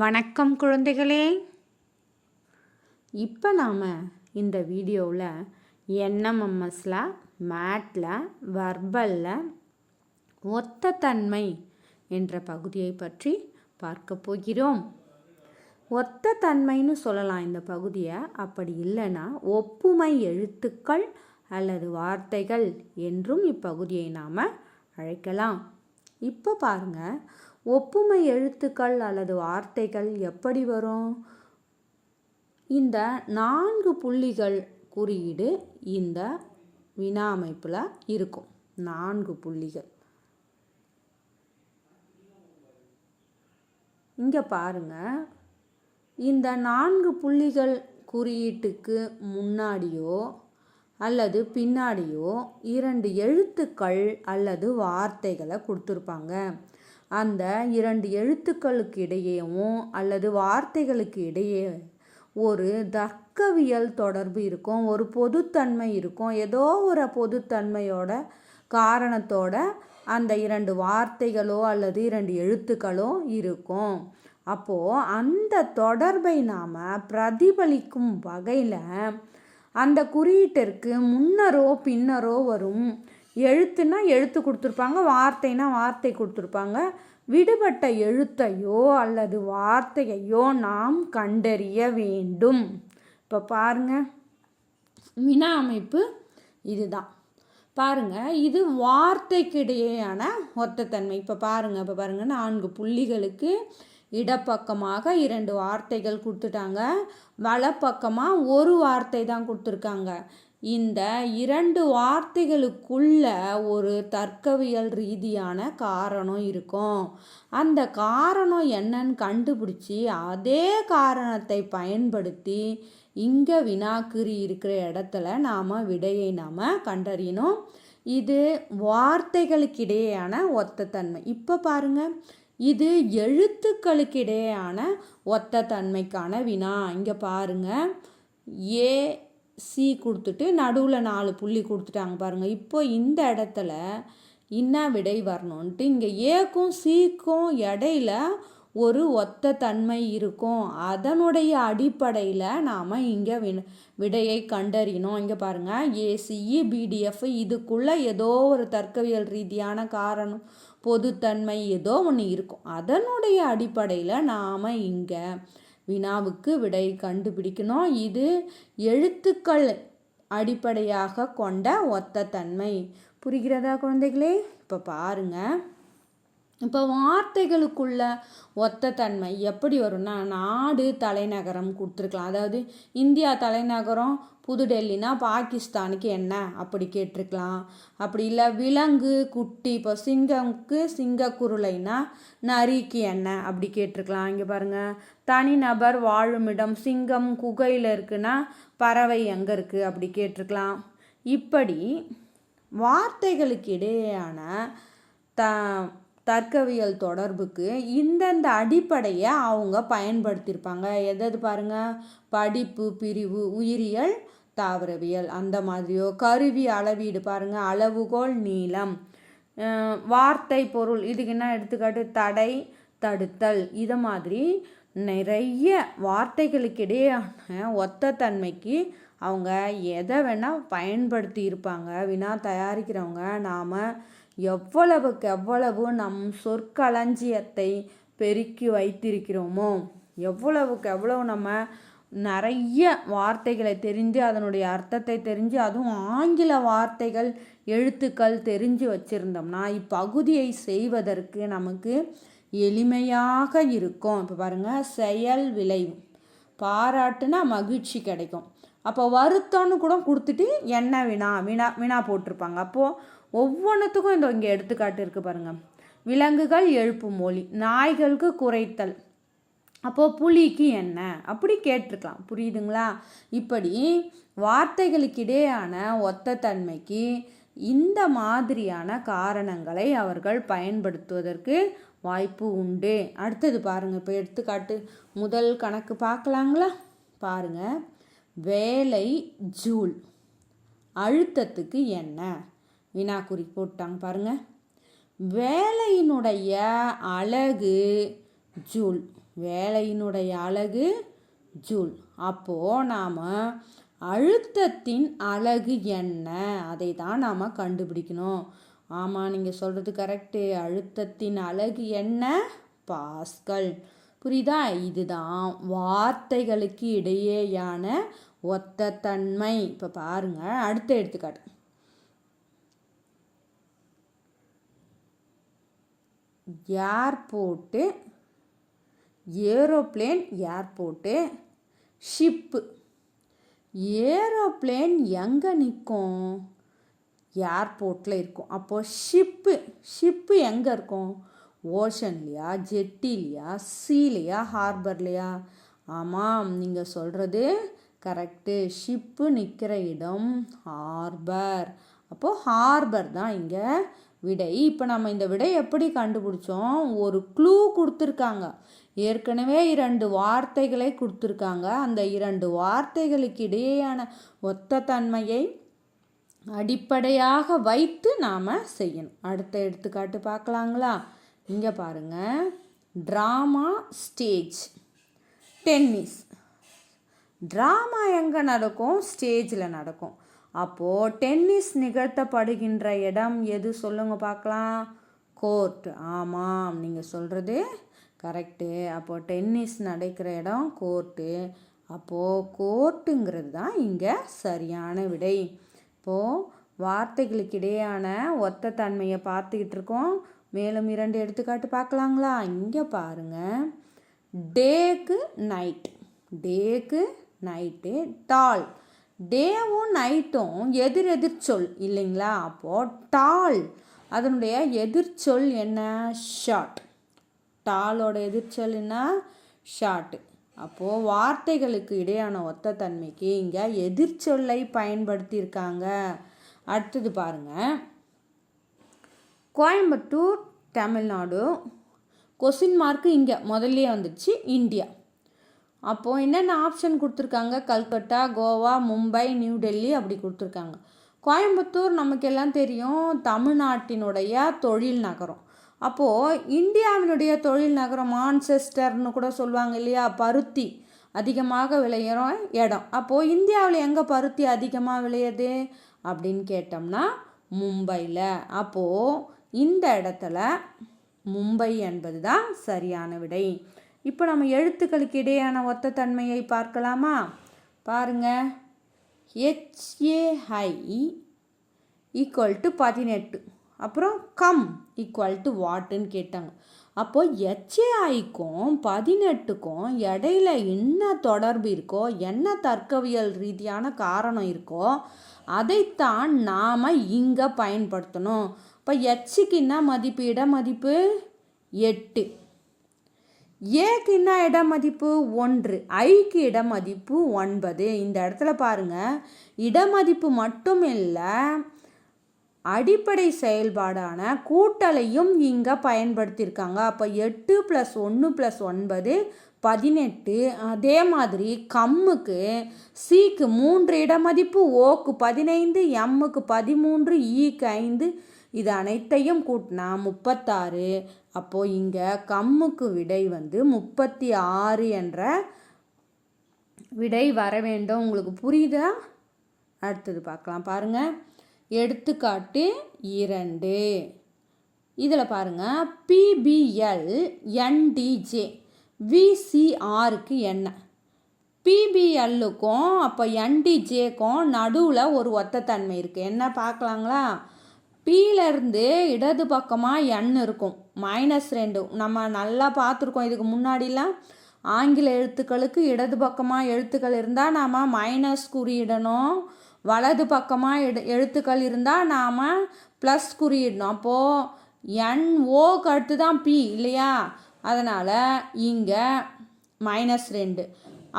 வணக்கம் குழந்தைகளே. இப்போ நாம் இந்த வீடியோவில் என்எம்எம்எஸில் மேட்டில் வர்பலில் ஒத்த தன்மை என்ற பகுதியை பற்றி பார்க்க போகிறோம். ஒத்த தன்மைன்னு சொல்லலாம் இந்த பகுதியை. அப்படி இல்லைன்னா ஒப்புமை எழுத்துக்கள் அல்லது வார்த்தைகள் என்றும் இப்பகுதியை நாம் அழைக்கலாம். இப்போ பாருங்க ஒப்புமை எழுத்துக்கள் அல்லது வார்த்தைகள் எப்படி வரும்? இந்த நான்கு புள்ளிகள் குறியீடு இந்த வினா அமைப்பில் இருக்கும். நான்கு புள்ளிகள். இங்கே பாருங்க. இந்த நான்கு புள்ளிகள் குறியீட்டுக்கு முன்னாடியோ அல்லது பின்னாடியோ இரண்டு எழுத்துக்கள் அல்லது வார்த்தைகளை கொடுத்துருப்பாங்க. அந்த இரண்டு எழுத்துக்களுக்கு இடையேவும் அல்லது வார்த்தைகளுக்கு இடையே ஒரு தர்க்கவியல் தொடர்பு இருக்கும் ஒரு பொதுத்தன்மை இருக்கும். ஏதோ ஒரு பொதுத்தன்மையோட காரணத்தோட அந்த இரண்டு வார்த்தைகளோ அல்லது இரண்டு எழுத்துக்களோ இருக்கும். அப்போது அந்த தொடர்பை நாம் பிரதிபலிக்கும் வகையில் அந்த குறியீட்டிற்கு முன்னரோ பின்னரோ வரும். எழுத்துனா எழுத்து கொடுத்துருப்பாங்க வார்த்தைனா வார்த்தை கொடுத்துருப்பாங்க. விடுபட்ட எழுத்தையோ அல்லது வார்த்தையையோ நாம் கண்டறிய வேண்டும். இப்போ பாருங்க வினா அமைப்பு இதுதான். பாருங்கள் இது வார்த்தைக்கிடையேயான ஒத்தத்தன்மை. இப்போ பாருங்க இப்போ பாருங்கள் நான்கு புள்ளிகளுக்கு இடப்பக்கமாக இரண்டு வார்த்தைகள் கொடுத்துட்டாங்க. வலப்பக்கமாக ஒரு வார்த்தை தான் கொடுத்துருக்காங்க. இந்த இரண்டு வார்த்தைகளுக்குள்ள ஒரு தர்க்கவியல் ரீதியான காரணம் இருக்கும். அந்த காரணம் என்னன்னு கண்டுபிடிச்சி அதே காரணத்தை பயன்படுத்தி இங்கே வினாக்கிரி இருக்கிற இடத்துல நாம் விடையை நாம் கண்டறியணும். இது வார்த்தைகளுக்கிடையேயான ஒத்தத்தன்மை. இப்போ பாருங்கள் இது எழுத்துக்களுக்கிடையேயான ஒத்த தன்மைக்கான வினா. இங்கே பாருங்கள் ஏ சி கொடுத்துட்டு நடுவில் நாலு புள்ளி கொடுத்துட்டாங்க பாருங்கள் இப்போ இந்த இடத்துல என்ன விடை வரணுன்ட்டு இங்கே ஏக்கும் சீக்கும் இடையில ஒரு ஒத்த தன்மை இருக்கும். அதனுடைய அடிப்படையில் நாம் இங்கே விடையை கண்டறியணும். இங்கே பாருங்கள் ஏசிஇ பிடிஎஃப் e, இதுக்குள்ளே ஏதோ ஒரு தர்க்கவியல் ரீதியான காரணம் பொதுத்தன்மை ஏதோ ஒன்று இருக்கும். அதனுடைய அடிப்படையில் நாம் இங்கே வினாவுக்கு விடை கண்டுபிடிக்கணும். இது எழுத்துக்கள் அடிப்படையாக கொண்ட ஒத்த தன்மை புரிகிறதா குழந்தைகளே? இப்போ பாருங்கள் இப்போ வார்த்தைகளுக்குள்ள ஒத்த தன்மை எப்படி வரும்னா நாடு தலைநகரம் கொடுத்துருக்கலாம். அதாவது இந்தியா தலைநகரம் புதுடெல்லினா பாகிஸ்தானுக்கு என்ன? அப்படி கேட்டிருக்கலாம். அப்படி இல்லை விலங்கு குட்டி இப்போ சிங்கம்க்கு சிங்கக்குருளைனா நரிக்கு என்ன? அப்படி கேட்டிருக்கலாம். இங்கே பாருங்கள் தனிநபர் வாழுமிடம் சிங்கம் குகையில் இருக்குன்னா பறவை எங்கே இருக்குது அப்படி கேட்டிருக்கலாம். இப்படி வார்த்தைகளுக்கு இடையேயான த தர்க்கவியல் தொடர்புக்கு இந்தந்த அடிப்படையை அவங்க பயன்படுத்தியிருப்பாங்க. எதது பாருங்கள் படிப்பு பிரிவு உயிரியல் தாவரவியல். அந்த மாதிரியோ. கருவி அளவீடு பாருங்கள் அளவுகோல் நீளம். வார்த்தை பொருள். இதுக்கு என்ன எடுத்துக்காட்டு? தடை தடுத்தல். இதை மாதிரி நிறைய வார்த்தைகளுக்கிடையான ஒத்த தன்மைக்கு அவங்க எதை வேணால் பயன்படுத்தி இருப்பாங்க வினா தயாரிக்கிறவங்க. நாம் எவ்வளவுக்கு எவ்வளவு நம் சொற்களஞ்சியத்தை பெருக்கி வைத்திருக்கிறோமோ எவ்வளவுக்கு எவ்வளவு நம்ம நிறைய வார்த்தைகளை தெரிஞ்சு அதனுடைய அர்த்தத்தை தெரிஞ்சு அதுவும் ஆங்கில வார்த்தைகள் எழுத்துக்கள் தெரிஞ்சு வச்சுருந்தோம்னா இப்பகுதியை செய்வதற்கு நமக்கு எளிமையாக இருக்கும். இப்போ பாருங்கள் செயல் விளைவு. பாராட்டுனா மகிழ்ச்சி கிடைக்கும். அப்போ வருத்தம்னு கூட கொடுத்துட்டு என்ன வினா? வினா வினா போட்டிருப்பாங்க. அப்போது ஒவ்வொன்றுத்துக்கும் இந்த இங்கே எடுத்துக்காட்டு இருக்குது பாருங்கள் விலங்குகள் எழுப்பு மொழி நாய்களுக்கு குறைத்தல். அப்போது புலிக்கு என்ன? அப்படி கேட்டிருக்கலாம். புரியுதுங்களா? இப்படி வார்த்தைகளுக்கிடையான ஒத்த தன்மைக்கு இந்த மாதிரியான காரணங்களை அவர்கள் பயன்படுத்துவதற்கு வாய்ப்பு உண்டு. அடுத்தது பாருங்கள் இப்போ எடுத்துக்காட்டு. முதல் கணக்கு பார்க்கலாங்களா? பாருங்கள் வேலை ஜூல். அழுத்தத்துக்கு என்ன? வினாக்குறி போட்டாங்க பாருங்க. வேலையினுடைய அழகு ஜூல். வேலையினுடைய அழகு ஜூல். அப்போது நாம் அழுத்தத்தின் அழகு என்ன? அதை தான் நாம் கண்டுபிடிக்கணும். ஆமாம் நீங்கள் சொல்கிறது கரெக்டு அழுத்தத்தின் அழகு என்ன? பாஸ்கல். புரியுதா? இதுதான் வார்த்தைகளுக்கு இடையேயான ஒத்த தன்மை இப்போ பாருங்க அடுத்த எடுத்துக்காட்டு. Airport aeroplane airport ship aeroplane எங்கே நிற்கும் ஏர்போர்ட்டில் இருக்கும். அப்போது ஷிப்பு ஷிப்பு எங்கே இருக்கும்? ஓஷன்லையா ஜெட்டிலையா சீலையா ஹார்பர்லையா? ஆமாம் நீங்கள் சொல்கிறது கரெக்டு ஷிப்பு நிற்கிற இடம் ஹார்பர். அப்போது ஹார்பர் தான் இங்கே விடை. இப்போ நம்ம இந்த விடை எப்படி கண்டுபிடிச்சோம்? ஒரு க்ளூ கொடுத்துருக்காங்க. ஏற்கனவே இரண்டு வார்த்தைகளை கொடுத்துருக்காங்க. அந்த இரண்டு வார்த்தைகளுக்கு இடையேயான ஒத்த தன்மையை அடிப்படையாக வைத்து நாம் செய்யணும். அடுத்த எடுத்துக்காட்டு பார்க்கலாங்களா? இங்கே பாருங்கள் ட்ராமா ஸ்டேஜ் டென்னிஸ் ட்ராமா எங்கே நடக்கும்? ஸ்டேஜில் நடக்கும். அப்போது டென்னிஸ் நிகழ்த்தப்படுகின்ற இடம் எது சொல்லுங்க பார்க்கலாம். கோர்ட். ஆமாம் நீங்கள் சொல்கிறது கரெக்டு அப்போது டென்னிஸ் நடக்கிற இடம் கோர்ட்டு. அப்போது கோர்ட்டுங்கிறது தான் இங்கே சரியான விடை. இப்போது வார்த்தைகளுக்கு இடையான ஒத்த தன்மையை பார்த்துக்கிட்டு இருக்கோம். மேலும் இரண்டு எடுத்துக்காட்டு பார்க்கலாங்களா? இங்கே பாருங்கள் டேக்கு நைட். டேக்கு நைட்டு டால். டேவும் நைட்டும் எதிர் எதிர்ச்சொல் இல்லைங்களா? அப்போது டால் அதனுடைய எதிர்ச்சொல் என்ன? ஷார்ட் டாலோட எதிர்ச்சொல் என்ன? ஷார்ட்டு அப்போது வார்த்தைகளுக்கு இடையான ஒத்த தன்மைக்கு இங்கே எதிர்ச்சொல்லை பயன்படுத்தியிருக்காங்க. அடுத்தது பாருங்கள் கோயம்புத்தூர் தமிழ்நாடு. கொஸ்டின் மார்க்கு இங்கே முதல்லையே வந்துச்சு. இந்தியா. அப்போது என்னென்ன ஆப்ஷன் கொடுத்துருக்காங்க? கல்கட்டா கோவா மும்பை நியூ டெல்லி அப்படி கொடுத்துருக்காங்க. கோயம்புத்தூர் நமக்கெல்லாம் தெரியும் தமிழ்நாட்டினுடைய தொழில் நகரம். அப்போது இந்தியாவினுடைய தொழில் நகரம் மான்செஸ்டர்னு கூட சொல்லுவாங்க இல்லையா? பருத்தி அதிகமாக விளையிற இடம். அப்போது இந்தியாவில் எங்கே பருத்தி அதிகமாக விளையுது? அப்படின்னு கேட்டோம்னா மும்பையில். அப்போது இந்த இடத்துல மும்பை என்பது தான் சரியான விடை. இப்போ நம்ம எழுத்துக்களுக்கு இடையான ஒத்த தன்மையை பார்க்கலாமா? பாருங்க. ஹெச்ஏஹை ஈக்குவல் டு பதினெட்டு. அப்புறம் கம் ஈக்குவல் டு வாட்டுன்னு கேட்டாங்க. அப்போது ஹெச்ஏஐக்கும் பதினெட்டுக்கும் இடையில என்ன தொடர்பு இருக்கோ என்ன தர்க்கவியல் ரீதியான காரணம் இருக்கோ அதைத்தான் நாம் இங்கே பயன்படுத்தணும். இப்போ எச்சுக்கு என்ன மதிப்பு இட மதிப்பு எட்டு. ஏக்கு என்ன இட மதிப்பு ஒன்று. ஐக்கு இட மதிப்பு ஒன்பது. இந்த இடத்துல பாருங்கள் இட மதிப்பு மட்டும் இல்லை அடிப்படை செயல்பாடான கூட்டலையும் இங்கே பயன்படுத்தியிருக்காங்க. அப்போ எட்டு ப்ளஸ் ஒன்று ப்ளஸ் ஒன்பது பதினெட்டு. அதே மாதிரி கம்முக்கு சிக்கு மூன்று இடமதிப்பு ஓக்கு பதினைந்து எம்முக்கு பதிமூன்று e ஈக்கு ஐந்து. இது அனைத்தையும் கூட்டினா முப்பத்தாறு. அப்போது இங்கே கம்முக்கு விடை வந்து முப்பத்தி ஆறு என்ற விடை வர வேண்டும். உங்களுக்கு புரியுதா? அடுத்தது பார்க்கலாம். பாருங்கள் எடுத்துக்காட்டு இரண்டு. இதில் பாருங்கள் பிபிஎல் என்டிஜே விசிஆருக்கு என்ன? பிபிஎல்லுக்கும் அப்போ என்டிஜேக்கும் நடுவில் ஒரு ஒத்தத்தன்மை இருக்குது என்ன பார்க்கலாங்களா? பீலேருந்து இடது பக்கமாக எண் இருக்கும். மைனஸ் ரெண்டு. நம்ம நல்லா பார்த்துருக்கோம். இதுக்கு முன்னாடிலாம் ஆங்கில எழுத்துக்களுக்கு இடது பக்கமாக எழுத்துக்கள் இருந்தால் நாம் மைனஸ் குறியிடணும். வலது பக்கமாக எடு எழுத்துக்கள் இருந்தால் நாம் ப்ளஸ் குறியிடணும். அப்போது என் ஓக்கு அடுத்து தான் பி இல்லையா? அதனால் இங்கே மைனஸ் ரெண்டு.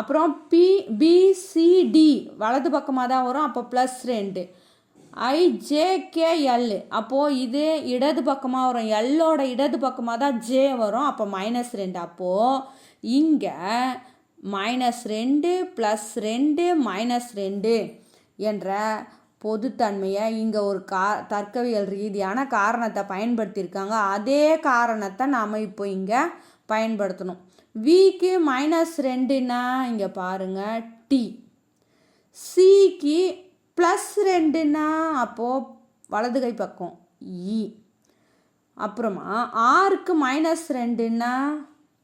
அப்புறம் பி பிசிடி வலது பக்கமாக தான் வரும். அப்போ ப்ளஸ் ரெண்டு. ஐஜேகேஎல் அப்போது இது இடது பக்கமாக வரும். எல்லோட இடது பக்கமாக தான் ஜே வரும். அப்போ மைனஸ் ரெண்டு. அப்போது இங்கே மைனஸ் ரெண்டு ப்ளஸ் ரெண்டு மைனஸ் ரெண்டு என்ற பொதுத்தன்மையை இங்கே ஒரு கா தர்க்கவியல் ரீதியான காரணத்தை பயன்படுத்தியிருக்காங்க. அதே காரணத்தை நாம் இப்போ இங்கே பயன்படுத்தணும். விக்கு மைனஸ் ரெண்டுன்னா இங்கே பாருங்கள் டி சிக்கு ப்ளஸ் ரெண்டுன்னா அப்போது வலது கை பக்கம் இ அப்புறமா ஆறுக்கு மைனஸ் ரெண்டுன்னா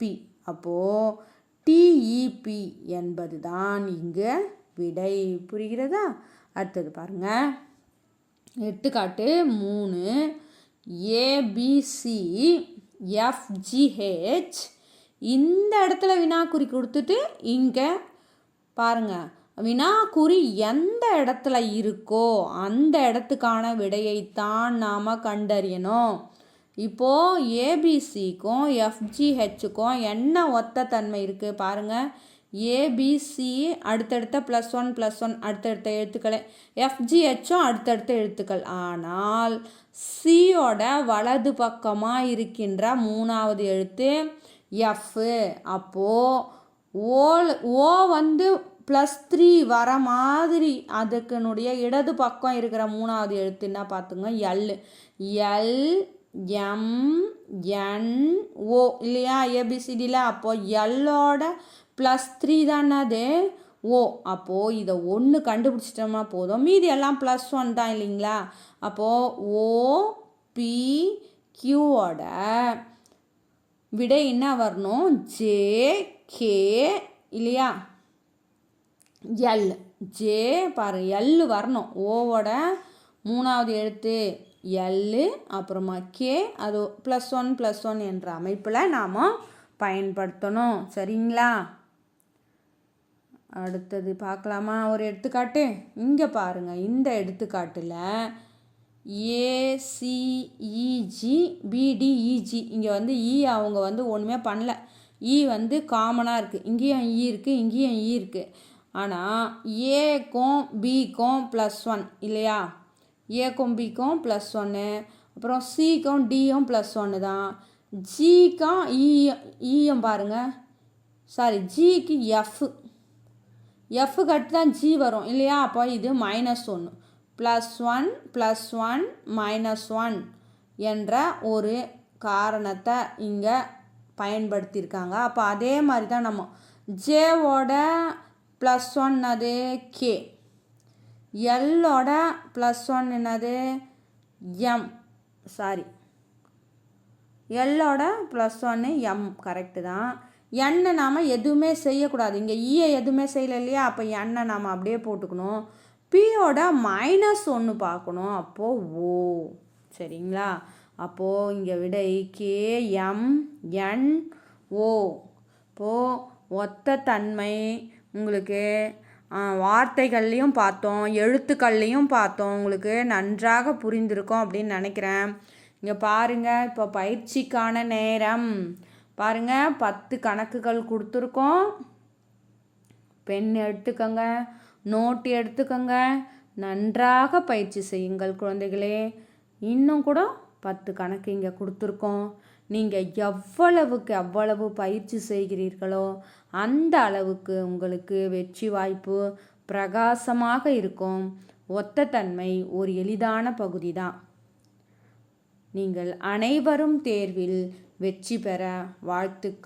பி அப்போது டிஇபி என்பது தான் இங்கே விடை. புரிகிறதா? அடுத்தது பாருங்கள் எடுத்துக்காட்டு மூணு. ஏபிசி எஃப்ஜிஹெச் இந்த இடத்துல வினாக்குறி கொடுத்துட்டு இங்கே பாருங்கள் வினாக்குறி எந்த இடத்துல இருக்கோ அந்த இடத்துக்கான விடையைத்தான் நாம் கண்டறியணும். இப்போது ஏபிசிக்கும் எஃப்ஜிஹெச்சுக்கும் என்ன ஒத்த தன்மை இருக்குது பாருங்கள் ஏபிசி அடுத்தடுத்த ப்ளஸ் ஒன் ப்ளஸ் ஒன் அடுத்தடுத்த எழுத்துக்களை. எஃப்ஜிஹெச்சும் அடுத்தடுத்த எழுத்துக்கள். ஆனால் சியோட வலது பக்கமாக இருக்கின்ற மூணாவது எழுத்து எஃப்பு அப்போது ஓ ஓ வந்து ப்ளஸ் த்ரீ வர மாதிரி அதுக்குனுடைய இடது பக்கம் இருக்கிற மூணாவது எழுத்து என்ன பார்த்துங்க L L M N O இல்லையா ஏபிசிடியில் அப்போது எல்லோட ப்ளஸ் த்ரீ தானே அது? ஓ அப்போது இதை ஒன்று கண்டுபிடிச்சிட்டோமா போதும். மீதி எல்லாம் ப்ளஸ் ஒன் தான் இல்லைங்களா? அப்போது ஓ பி கியூவோட விடை என்ன வரணும்? ஜே கே இல்லையா? எல் ஜே பாரு எல் வரணும். ஓவோட மூணாவது எழுத்து எல்லு அப்புறமா கே அது ப்ளஸ் ஒன் ப்ளஸ் ஒன் என்ற அமைப்பில் நாம் பயன்படுத்தணும். சரிங்களா? அடுத்தது பார்க்கலாமா? ஒரு எடுத்துக்காட்டு. இங்கே பாருங்கள் இந்த எடுத்துக்காட்டில் ஏசிஇஜி பிடிஇஜி e, e, இங்கே வந்து இ அவங்க வந்து ஒன்றுமே பண்ணல. இ வந்து காமனாக இருக்குது இங்கேயும் இ இருக்குது இங்கேயும் இ இருக்குது ஆனால் ஏக்கும் பிக்கும் ப்ளஸ் ஒன் இல்லையா? ஏக்கும் பிக்கும் ப்ளஸ் ஒன்று அப்புறம் சிக்கும் டியும் ப்ளஸ் ஒன்று தான். ஜிக்கும் இ e, இயும் e பாருங்கள் சாரி ஜிக்கு எஃப் எஃப் கட்டு தான் ஜி வரும் இல்லையா? அப்போ இது மைனஸ் ஒன்று plus one plus one minus one என்ற ஒரு காரணத்தை இங்கே பயன்படுத்தியிருக்காங்க. அப்போ அதே மாதிரி தான் நம்ம ஜேவோட ப்ளஸ் ஒன் அது கே எல்லோட ப்ளஸ் ஒன் என்னது? எம் சாரி எல்லோட ப்ளஸ் ஒன்று எம் கரெக்டு தான். எண்ணை நாம் எதுவுமே செய்யக்கூடாது. இங்கே ஈயை e எதுவுமே செய்யலை இல்லையா? அப்போ எண்ணெய் நாம் அப்படியே போட்டுக்கணும். பியோட மைனஸ் ஒன்று பார்க்கணும். அப்போது ஓ சரிங்களா? அப்போது இங்கே விடை K e, M N O இப்போது ஒத்த தன்மை உங்களுக்கு வார்த்தைகள்லேயும் பார்த்தோம் எழுத்துக்கள்லேயும் பார்த்தோம். உங்களுக்கு நன்றாக புரிந்திருக்கும் அப்படின்னு நினைக்கிறேன். இங்கே பாருங்கள் இப்போ பயிற்சிக்கான நேரம். பாருங்கள் பத்து கணக்குகள் கொடுத்துருக்கோம். பென் எடுத்துக்கோங்க நோட்டு எடுத்துக்கோங்க. நன்றாக பயிற்சி செய்யுங்கள் குழந்தைகளே. இன்னும் கூட பத்து கணக்கு இங்கே கொடுத்துருக்கோம். நீங்கள் எவ்வளவுக்கு எவ்வளவு பயிற்சி செய்கிறீர்களோ அந்த அளவுக்கு உங்களுக்கு வெற்றி வாய்ப்பு பிரகாசமாக இருக்கும். ஒத்த தன்மை ஒரு எளிதான பகுதி தான் நீங்கள் அனைவரும் தேர்வில் வெற்றி பெற வாழ்த்துக்கள்.